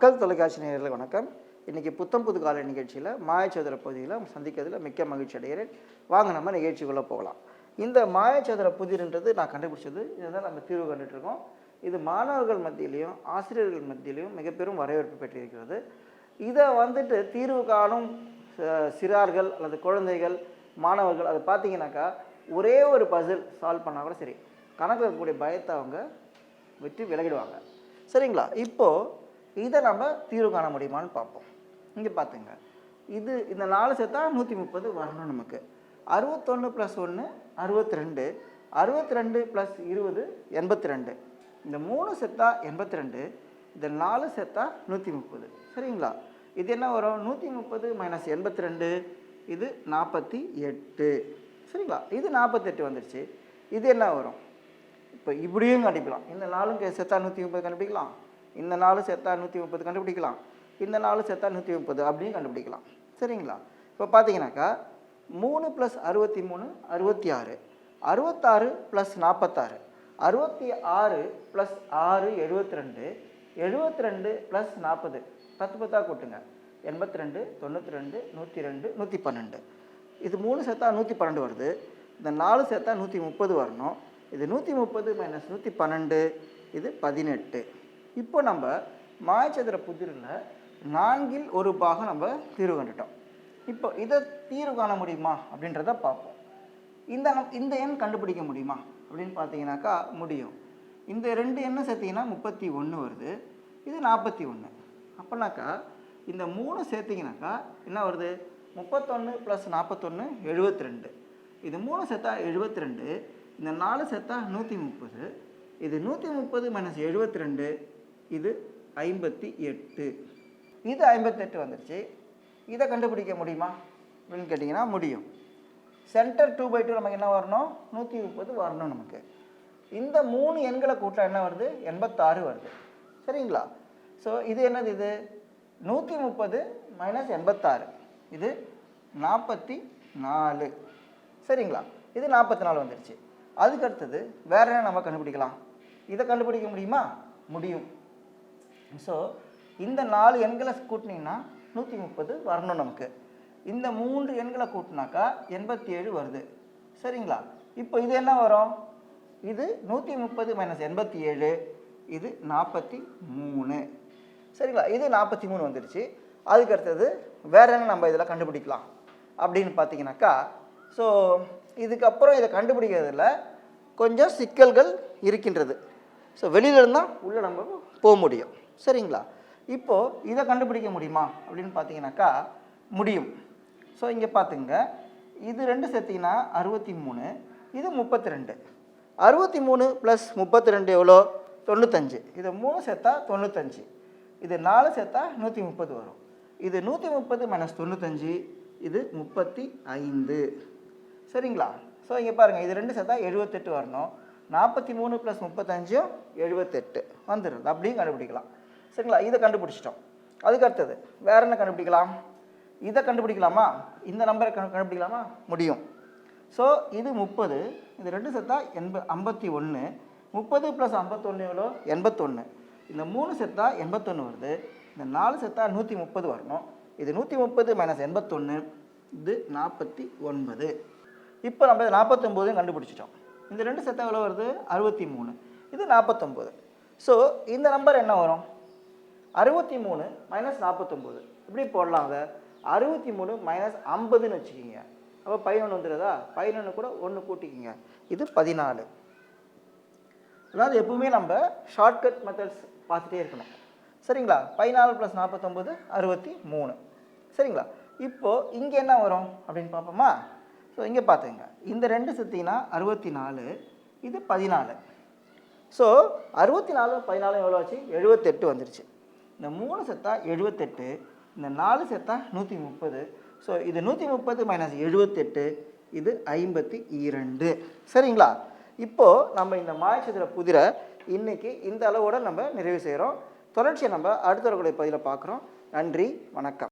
மக்கள் தொலைக்காட்சி நேயர்களுக்கு வணக்கம். இன்றைக்கி புத்தம் புது கால நிகழ்ச்சியில் மாயச்சதுர பகுதியில் சந்திக்கிறதுல மிக்க மகிழ்ச்சி அடைகிறேன். வாங்க நம்ம நிகழ்ச்சிக்குள்ளே போகலாம். இந்த மாயச்சதுர புதிர்ன்றது நான் கண்டுபிடிச்சது இதை தான் நம்ம தீர்வு கண்டுட்ருக்கோம் இது மாணவர்கள் மத்தியிலையும் ஆசிரியர்கள் மத்தியிலையும் மிக பெரும் வரவேற்பு பெற்றிருக்கிறது. இதை வந்துட்டு தீர்வு காணும் சிறார்கள் அல்லது குழந்தைகள் மாணவர்கள் அதை பார்த்தீங்கன்னாக்கா ஒரே ஒரு பசில் சால்வ் பண்ணால் கூட சரி. கணக்கில் இருக்கக்கூடிய பயத்தை அவங்க விட்டு விலகிடுவாங்க. சரிங்களா? இப்போது இதை நம்ம தீர்வு காண முடியுமான்னு பார்ப்போம். இங்கே பார்த்துங்க இது இந்த நாலு சேர்த்தா நூற்றி முப்பது வரணும் நமக்கு. அறுபத்தொன்று ப்ளஸ் ஒன்று அறுபத்தி ரெண்டு அறுபத்தி ரெண்டு ப்ளஸ் இருபது எண்பத்தி ரெண்டு இந்த மூணு செத்தா எண்பத்தி ரெண்டு இந்த நாலு செத்தா நூற்றி முப்பது சரிங்களா? இது என்ன வரும்? நூற்றி முப்பது மைனஸ் எண்பத்தி ரெண்டு இது நாற்பத்தி எட்டு. சரிங்களா? இது நாற்பத்தெட்டு வந்துடுச்சு இது என்ன வரும்? இப்போ இப்படியும் கண்டுபிடிக்கலாம் இந்த நாலும் செத்தா நூற்றி முப்பது கண்டுபிடிக்கலாம். இந்த நாள் செத்தா நூற்றி முப்பது கண்டுபிடிக்கலாம். இந்த நாள் செத்தா நூற்றி முப்பது அப்படின்னு கண்டுபிடிக்கலாம். சரிங்களா? இப்போ பார்த்தீங்கன்னாக்கா மூணு ப்ளஸ் அறுபத்தி மூணு அறுபத்தி ஆறு. அறுபத்தாறு ப்ளஸ் நாற்பத்தாறு அறுபத்தி ஆறு ப்ளஸ் ஆறு எழுபத்தி ரெண்டு எழுபத்தி ரெண்டு ப்ளஸ் நாற்பது பத்து பத்தா கூட்டுங்க. எண்பத்தி ரெண்டு தொண்ணூற்றி ரெண்டு நூற்றி ரெண்டு நூற்றி பன்னெண்டு இது மூணு சேர்த்தா நூற்றி பன்னெண்டு வருது. இந்த நாலு சேர்த்தா நூற்றி முப்பது வரணும். இது நூற்றி முப்பது மைனஸ் நூற்றி பன்னெண்டு. இது பதினெட்டு. இப்போ நம்ம மாயச்சதுர புதிரில் நான்கில் ஒரு பாகம் நம்ம தீர்வு கண்டுட்டோம். இப்போ இதை தீர்வு காண முடியுமா அப்படின்றத பார்ப்போம். இந்த நம் இந்த எண் கண்டுபிடிக்க முடியுமா அப்படின்னு பார்த்தீங்கன்னாக்கா முடியும். இந்த ரெண்டு எண்ணை சேர்த்திங்கன்னா முப்பத்தி ஒன்று வருது. இது நாற்பத்தி ஒன்று அப்போனாக்கா இந்த மூணு சேர்த்திங்கனாக்கா என்ன வருது? முப்பத்தொன்று ப்ளஸ் நாற்பத்தொன்று எழுபத்தி ரெண்டு. இது மூணு சேர்த்தா எழுபத்தி ரெண்டு. இந்த நாலு சேர்த்தா நூற்றி முப்பது. இது நூற்றி முப்பது மைனஸ் எழுபத்தி ரெண்டு. இது ஐம்பத்தி எட்டு. இது ஐம்பத்தெட்டு வந்துருச்சு. இதை கண்டுபிடிக்க முடியுமா? அப்படின்னு கேட்டிங்கன்னா முடியும். சென்டர் டூ பை டூ நமக்கு என்ன வரணும்? நூற்றி முப்பது வரணும் நமக்கு. இந்த மூணு எண்களை கூட்டம் என்ன வருது? எண்பத்தாறு வருது. சரிங்களா? ஸோ இது என்னது இது? நூற்றி முப்பது மைனஸ் எண்பத்தாறு. இது நாற்பத்தி நாலு. சரிங்களா? இது நாற்பத்தி நாலு வந்துருச்சு. அதுக்கு அடுத்தது வேற என்ன நம்ம கண்டுபிடிக்கலாம்? இதை கண்டுபிடிக்க முடியுமா? முடியும். ஸோ இந்த நாலு எண்களை கூட்டினீங்கன்னா நூற்றி முப்பது வரணும் நமக்கு. இந்த மூன்று எண்களை கூட்டினாக்கா எண்பத்தி ஏழு வருது. சரிங்களா? இப்போ இது என்ன வரும்? இது நூற்றி முப்பது மைனஸ் எண்பத்தி ஏழு இது நாற்பத்தி மூணு சரிங்களா? இது நாற்பத்தி மூணு வந்துடுச்சு அதுக்கு அடுத்தது வேற என்ன நம்ம இதில் கண்டுபிடிக்கலாம்? அப்படின்னு பார்த்தீங்கன்னாக்கா ஸோ இதுக்கப்புறம் இதை கண்டுபிடிக்கிறதுல கொஞ்சம் சிக்கல்கள் இருக்கின்றது. ஸோ வெளியிலேருந்து தான் உள்ளே நம்ம போக முடியும். சரிங்களா? இப்போது இதை கண்டுபிடிக்க முடியுமா? அப்படின்னு பார்த்தீங்கன்னாக்கா முடியும். ஸோ இங்கே பார்த்துங்க இது ரெண்டு சேர்த்திங்கன்னா அறுபத்தி மூணு இது முப்பத்தி ரெண்டு அறுபத்தி மூணு ப்ளஸ் முப்பத்தி ரெண்டு எவ்வளோ? தொண்ணூத்தஞ்சு. இது மூணு சேர்த்தா தொண்ணூத்தஞ்சு. இது நாலு சேர்த்தா நூற்றி முப்பது வரும். இது நூற்றி முப்பது மைனஸ் தொண்ணூத்தஞ்சு இது முப்பத்தி ஐந்து சரிங்களா? ஸோ இங்கே பாருங்கள் இது ரெண்டு சேர்த்தா எழுபத்தெட்டு வரணும். நாற்பத்தி மூணு ப்ளஸ் முப்பத்தஞ்சும் எழுபத்தெட்டு வந்துடுது. அப்படியும் கண்டுபிடிக்கலாம். சரிங்களா? இதை கண்டுபிடிச்சிட்டோம். அதுக்கு அடுத்தது வேற என்ன கண்டுபிடிக்கலாம்? இதை கண்டுபிடிக்கலாமா? இந்த நம்பரை கண்டுபிடிக்கலாமா? முடியும். ஸோ இது முப்பது இது ரெண்டு செத்தா எண்ப ஐம்பத்தி ஒன்று முப்பது ப்ளஸ் ஐம்பத்தொன்று எவ்வளோ? எண்பத்தொன்று இந்த மூணு செத்தா எண்பத்தொன்று வருது. இந்த நாலு செத்தா நூற்றி முப்பது வரணும். இது நூற்றி முப்பது மைனஸ் எண்பத்தொன்று இது நாற்பத்தி ஒன்பது. இப்போ நம்ம நாற்பத்தொம்போதையும் கண்டுபிடிச்சிட்டோம். இந்த ரெண்டு செத்தா எவ்வளோ வருது? அறுபத்தி மூணு. இது நாற்பத்தொம்போது ஸோ இந்த நம்பர் என்ன வரும்? அறுபத்தி மூணு மைனஸ் நாற்பத்தொம்போது. இப்படி போடலாம் அதை அறுபத்தி மூணு மைனஸ் ஐம்பதுன்னு வச்சுக்கிங்க. அப்போ பதினொன்று வந்துடுதா? பதினொன்று கூட ஒன்று கூட்டிக்கிங்க. இது பதினாலு. அதாவது எப்பவுமே நம்ம ஷார்ட்கட் மெத்தட்ஸ் பார்த்துட்டே இருக்கணும். சரிங்களா? பதினாலு ப்ளஸ் நாற்பத்தொம்போது அறுபத்தி மூணு. சரிங்களா? இப்போது இங்கே என்ன வரும் அப்படின்னு பார்ப்போமா? ஸோ இங்கே பார்த்துங்க இந்த ரெண்டு சுற்றினா அறுபத்தி நாலு இது பதினாலு. ஸோ அறுபத்தி நாலு பதினாலு எவ்வளோ ஆச்சு? எழுபத்தெட்டு வந்துருச்சு. இந்த மூணு செத்தா எழுபத்தெட்டு இந்த நாலு செத்தா நூற்றி முப்பது. ஸோ இது நூற்றி முப்பது மைனஸ் எழுபத்தெட்டு இது ஐம்பத்தி இரண்டு. சரிங்களா? இப்போது நம்ம இந்த மாயச்சதுர புதிரை இன்றைக்கி இந்த அளவோட நம்ம நிறைவு செய்கிறோம் தொடர்ச்சியை நம்ம அடுத்த ஒரு பதிவில் பார்க்குறோம். நன்றி வணக்கம்.